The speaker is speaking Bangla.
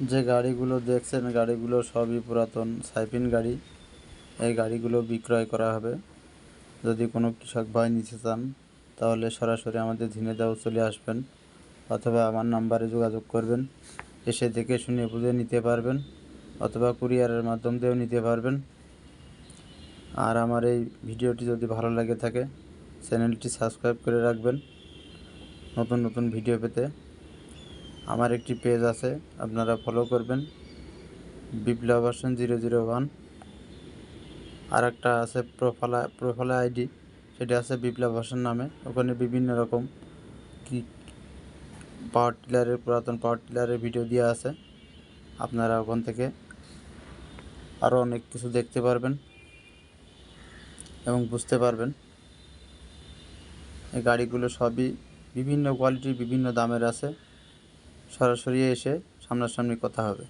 যে গাড়িগুলো দেখছেন, গাড়িগুলো সবই পুরাতন সাইপিন গাড়ি। এই গাড়িগুলো বিক্রয় করা হবে। যদি কোনো কৃষক ভাই নিতে চান, তাহলে সরাসরি আমাদের ঝিনেদাও চলে আসবেন অথবা আমার নাম্বারে যোগাযোগ করবেন। এসে দেখে শুনে বুঝে নিতে পারবেন অথবা কুরিয়ারের মাধ্যম দিয়েও নিতে পারবেন। আর আমার এই ভিডিওটি যদি ভালো লাগে থাকে, চ্যানেলটি সাবস্ক্রাইব করে রাখবেন। নতুন নতুন ভিডিও পেতে আমার একটি পেজ আছে, আপনারা ফলো করবেন। Biplob version zero zero one আর একটা আছে প্রোফাইল প্রোফাইল আইডি সেটা আছে বিপ্লব ভার্সন নামে। ওখানে বিভিন্ন রকম কি পাওয়ার টিলারের পুরাতন পাওয়ার টিলারের ভিডিও দেওয়া আছে। আপনারা ওখান থেকে আরও অনেক কিছু দেখতে পারবেন এবং বুঝতে পারবেন। এই গাড়িগুলো সবই বিভিন্ন কোয়ালিটির বিভিন্ন দামের আছে। সরাসরি এসে সামনাসামনি কথা হবে।